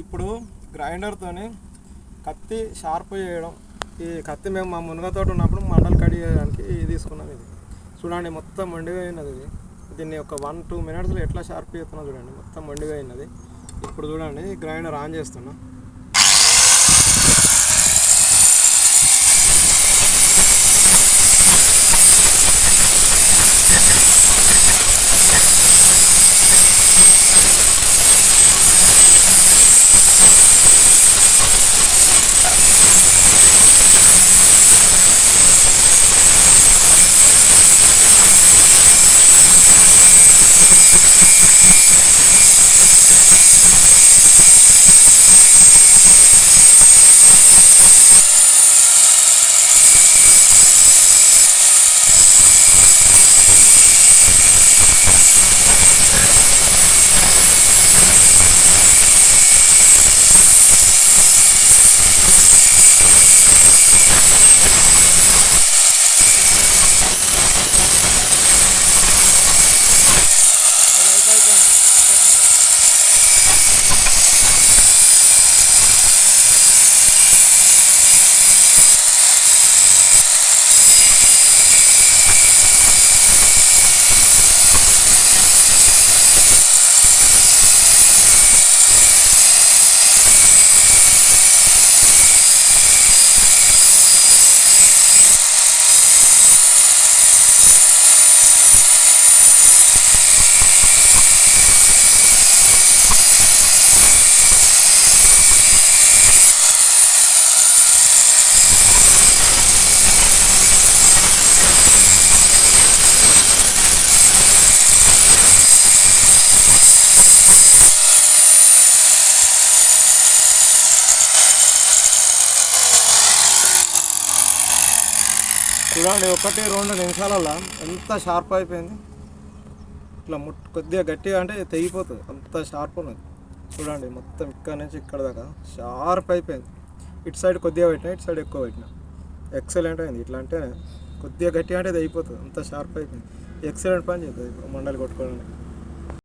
ఇప్పుడు గ్రైండర్తోని కత్తి షార్ప్ చేయడం. ఈ కత్తి మేము మా మునగతోట ఉన్నప్పుడు మండలు కడి చేయడానికి ఇది తీసుకున్నాం ఇది. చూడండి మొత్తం మండిపోయినది ఇది. దీన్ని ఒక వన్ టూ మినిట్స్లో ఎట్లా షార్ప్ చేస్తున్నా చూడండి మొత్తం మండిపోయినది. అయినది ఇప్పుడు చూడండి గ్రైండర్ ఆన్ చేస్తున్నా. చూడండి ఒకటి రెండు నిమిషాలలో ఎంత షార్ప్ అయిపోయింది. ఇట్లా ముట్ కొద్దిగా గట్టిగా అంటే తెగిపోతుంది అంత షార్ప్ ఉన్నది. చూడండి మొత్తం ఇక్కడ నుంచి ఇక్కడ దాకా షార్ప్ అయిపోయింది. ఇటు సైడ్ కొద్దిగా పెట్టినా ఇటు సైడ్ ఎక్కువ పెట్టినా. ఎక్సలెంట్ అయింది ఇట్లా అంటే కొద్దిగా గట్టిగా అంటే తెగిపోతుంది అంత షార్ప్ అయిపోయింది. ఎక్సలెంట్ పని చేస్తుంది మండలి కొట్టుకోవడానికి.